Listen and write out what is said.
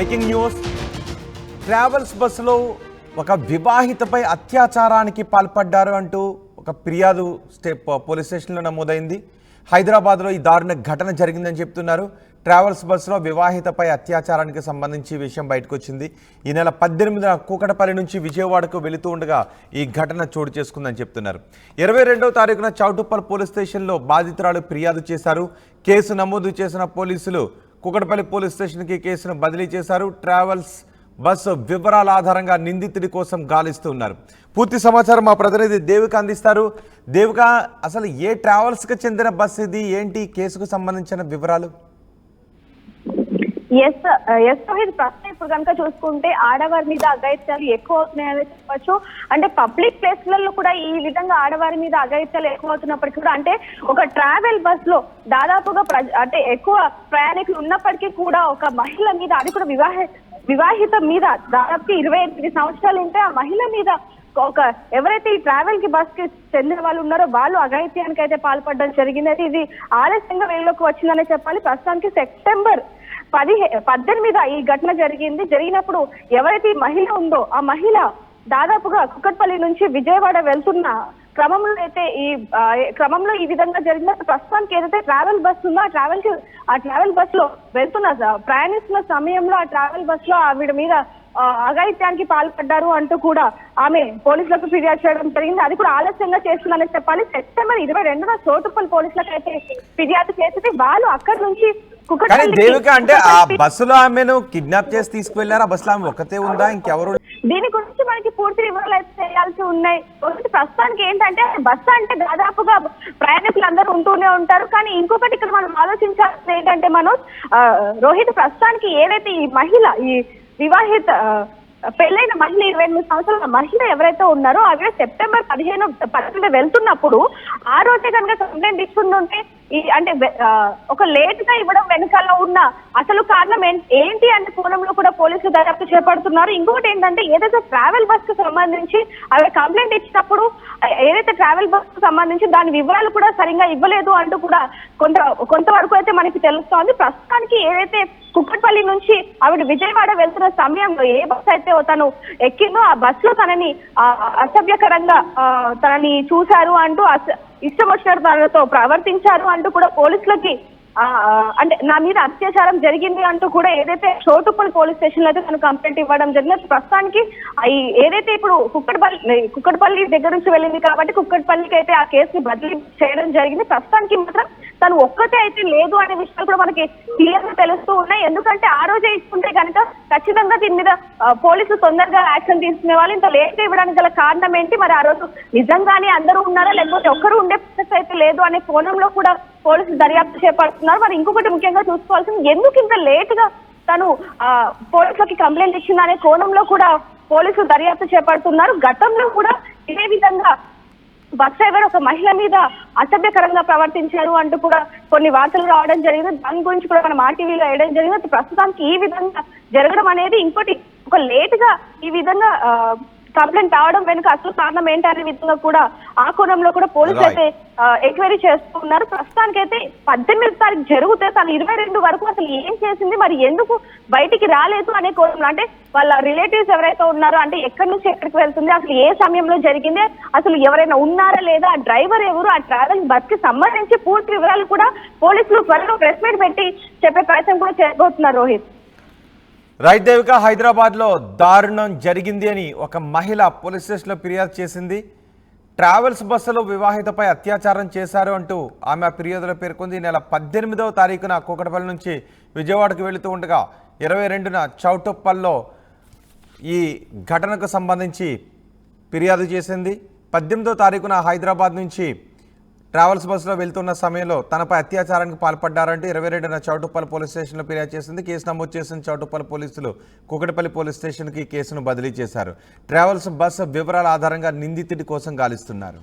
Breaking news. Travels బస్సులో ఒక వివాహితపై అత్యాచారానికి పాల్పడ్డారు అంటూ ఒక ఫిర్యాదు స్టేప్ పోలీస్ స్టేషన్లో నమోదైంది. హైదరాబాద్లో ఈ దారుణ ఘటన జరిగిందని చెప్తున్నారు. ట్రావెల్స్ బస్సులో వివాహితపై అత్యాచారానికి సంబంధించి విషయం బయటకు వచ్చింది ఈ నెల పద్దెనిమిదిన కూకటపల్లి నుంచి విజయవాడకు వెళుతూ ఉండగా ఈ ఘటన చోటు చేసుకుందని చెప్తున్నారు. ఇరవై రెండవ తారీఖున చౌటుప్పల్ పోలీస్ స్టేషన్లో బాధితురాలు ఫిర్యాదు చేశారు. కేసు నమోదు చేసిన పోలీసులు కుకటపల్లి పోలీస్ స్టేషన్కి కేసును బదిలీ చేశారు. ట్రావెల్స్ బస్సు వివరాల ఆధారంగా నిందితుడి కోసం గాలిస్తున్నారు. పూర్తి సమాచారం మా ప్రతినిధి దేవిక అందిస్తారు. దేవిక అసలు ఏ ట్రావెల్స్కి చెందిన బస్సు ఇది? ఏంటి? కేసుకు సంబంధించిన వివరాలు? ఎస్ ఎస్ రోహిత్ ప్రశ్న ఇప్పుడు కనుక చూసుకుంటే ఆడవారి మీద అఘాయిత్యాలు ఎక్కువ అవుతున్నాయని చెప్పొచ్చు. అంటే పబ్లిక్ ప్లేస్లలో కూడా ఈ విధంగా ఆడవారి మీద అఘాయిత్యాలు ఎక్కువ అవుతున్నప్పటికీ కూడా అంటే ఒక ట్రావెల్ బస్లో దాదాపుగా ప్రజ అంటే ఎక్కువ ప్రయాణికులు ఉన్నప్పటికీ కూడా ఒక మహిళ మీద అది కూడా వివాహ వివాహిత మీద దాదాపు ఇరవై ఎనిమిది సంవత్సరాలు ఉంటే ఆ మహిళ మీద ఒక ఎవరైతే ఈ ట్రావెల్కి బస్కి చెందిన వాళ్ళు ఉన్నారో వాళ్ళు అఘాయిత్యానికి అయితే పాల్పడడం జరిగింది. ఇది ఆలస్యంగా వెలుగులోకి వచ్చిందనే చెప్పాలి. ప్రస్తుతానికి సెప్టెంబర్ పదిహే పద్దెనిమిది ఈ ఘటన జరిగింది. జరిగినప్పుడు ఎవరైతే మహిళ ఉందో ఆ మహిళ దాదాపుగా కుక్కట్పల్లి నుంచి విజయవాడ వెళ్తున్న క్రమంలో అయితే ఈ క్రమంలో ఈ విధంగా జరిగిన ప్రస్తుతానికి ఏదైతే ట్రావెల్ బస్ ఉందో ఆ ట్రావెల్కి ఆ ట్రావెల్ బస్లో వెళ్తున్న ప్రయాణిస్తున్న సమయంలో ఆ ట్రావెల్ బస్లో ఆవిడ మీద అఘాయిత్యానికి పాల్పడ్డారు అంటూ కూడా ఆమె పోలీసులకు ఫిర్యాదు చేయడం జరిగింది. అది కూడా ఆలస్యంగా చేస్తుందని చెప్పాలి. సెప్టెంబర్ ఇరవై రెండున చోటుపల్లి పోలీసులకు అయితే ఫిర్యాదు చేస్తే వాళ్ళు అక్కడి నుంచి దేవిక అంటే ఆ బస్సులో ఆమెను కిడ్నాప్ చేసి తీసుకువెళ్ళారు? ఆ బస్సులో ఆమె ఒకతే ఉందా? ఇంకెవరు దీని గురించి మనకి పూర్తి వివరాలు అయితే ఉన్నాయి. ఒకటి ప్రస్తుతానికి ఏంటంటే బస్సు అంటే దాదాపుగా ప్రయాణికులు అందరూ ఉంటూనే ఉంటారు. కానీ ఇంకొకటి ఇక్కడ మనం ఆలోచించాల్సింది ఏంటంటే మనం రోహిత్ ప్రస్తుతానికి ఏదైతే ఈ మహిళ ఈ వివాహిత పెళ్ళైన మహిళ ఇరవై ఎనిమిది సంవత్సరాల మహిళ ఎవరైతే ఉన్నారో ఆవిడ సెప్టెంబర్ పదిహేను పద్దెనిమిది వెళ్తున్నప్పుడు ఆ రోజే కనుక కంప్లైంట్ ఇచ్చిందంటే ఈ అంటే ఒక లేట్గా ఇవ్వడం వెనకాల ఉన్న అసలు కారణం ఏంటి అనే కోణంలో పోలీసులు దర్యాప్తు చేపడుతున్నారు. ఇంకొకటి ఏంటంటే ఏదైతే ట్రావెల్ బస్కు సంబంధించి అవి కంప్లైంట్ ఇచ్చినప్పుడు ఏదైతే ట్రావెల్ బస్కు సంబంధించి దాని వివరాలు కూడా సరిగా ఇవ్వలేదు అంటూ కూడా కొంత కొంతవరకు అయితే మనకి తెలుస్తోంది. ప్రస్తుతానికి ఏదైతే కుక్కట్పల్లి నుంచి ఆవిడ విజయవాడ వెళ్తున్న సమయంలో ఏ బస్ అయితే తను ఎక్కిందో ఆ బస్లో తనని అసభ్యకరంగా తనని చూశారు అంటూ ఇష్టం వచ్చినట్టు తనతో ప్రవర్తించారు అంటూ కూడా పోలీసులకి అంటే నా మీద అత్యాచారం జరిగింది అంటూ కూడా ఏదైతే చోటుపల్లి పోలీస్ స్టేషన్లో అయితే తను కంప్లైంట్ ఇవ్వడం జరిగింది ప్రస్తుతానికి ఆ ఏదైతే ఇప్పుడు కుక్కడపల్లి కుక్కడపల్లి దగ్గర నుంచి వెళ్ళింది కాబట్టి కుక్కడపల్లికి అయితే ఆ కేసుని బదిలీ చేయడం జరిగింది. ప్రస్తుతానికి మాత్రం తను ఒక్కతే అయితే లేదు అనే విషయాలు కూడా మనకి క్లియర్గా తెలుస్తూ ఉన్నాయి. ఎందుకంటే ఆ రోజే ఇస్తుంటే కనుక ఖచ్చితంగా దీని మీద పోలీసులు తొందరగా యాక్షన్ తీసుకునే వాళ్ళు. ఇంత లేట్గా ఇవ్వడానికి గల కారణం ఏంటి? మరి ఆ రోజు నిజంగానే అందరూ ఉన్నారా? లేకపోతే ఒక్కరు ఉండే పరిస్థితి అయితే లేదు అనే కోణంలో కూడా పోలీసులు దర్యాప్తు చేపడుతున్నారు. మరి ఇంకొకటి ముఖ్యంగా చూసుకోవాల్సింది ఎందుకు ఇంత లేట్గా తను ఆ, పోలీసులకి కంప్లైంట్ ఇచ్చిందనే కోణంలో కూడా పోలీసులు దర్యాప్తు చేపడుతున్నారు. గతంలో కూడా ఇదే విధంగా బస్ డ్రైవర్ ఒక మహిళ మీద అసభ్యకరంగా ప్రవర్తించారు అంటూ కూడా కొన్ని వార్తలు రావడం జరిగింది. దాని గురించి కూడా మనం ఆర్టీవీలో వేయడం జరిగింది. ప్రస్తుతానికి ఈ విధంగా జరగడం అనేది ఇంకోటి ఒక లేట్గా ఈ విధంగా కంప్లైంట్ రావడం వెనుక అసలు కారణం ఏంటనే విధంగా కూడా ఆ కోణంలో కూడా పోలీసులు. అయితే ఎంక్వైరీ చేస్తూ ఉన్నారు ప్రస్తుతానికైతే పద్దెనిమిది తారీఖు జరిగితే తను ఇరవై రెండు వరకు అసలు ఏం చేసింది మరి ఎందుకు బయటికి రాలేదు అనే కోణంలో అంటే వాళ్ళ రిలేటివ్స్ ఎవరైతే ఉన్నారో అంటే ఎక్కడి నుంచి ఎక్కడికి వెళ్తుంది అసలు ఏ సమయంలో జరిగింది అసలు ఎవరైనా ఉన్నారా లేదా ఆ డ్రైవర్ ఎవరు ఆ ట్రావెల్ బస్కి సంబంధించి పూర్తి వివరాలు కూడా పోలీసులు త్వరలో ప్రెస్ మీట్ పెట్టి చెప్పే ప్రయత్నం కూడా చేయబోతున్నారు రోహిత్. రైట్ దేవిక హైదరాబాద్లో దారుణం జరిగింది అని ఒక మహిళ పోలీస్ స్టేషన్లో ఫిర్యాదు చేసింది. ట్రావెల్స్ బస్సులో వివాహితపై అత్యాచారం చేశారు అంటూ ఆమె ఫిర్యాదులో పేర్కొంది. నెల పద్దెనిమిదవ తారీఖున కూకటపల్లి నుంచి విజయవాడకు వెళుతూ ఉండగా ఇరవై రెండున చౌటుప్పల్లో ఈ ఘటనకు సంబంధించి ఫిర్యాదు చేసింది. పద్దెనిమిదో తారీఖున హైదరాబాద్ నుంచి ట్రావెల్స్ బస్సులో వెళ్తున్న సమయంలో తనపై అత్యాచారానికి పాల్పడ్డారంటూ ఇరవై రెండున చౌటుప్పల్ పోలీస్ స్టేషన్లో ఫిర్యాదు చేసింది. కేసు నమోదు చేసిన చౌటుప్పల్ పోలీసులు కుకటిపల్లి పోలీస్ స్టేషన్కి కేసును బదిలీ చేశారు. ట్రావెల్స్ బస్సు వివరాల ఆధారంగా నిందితుడి కోసం గాలిస్తున్నారు.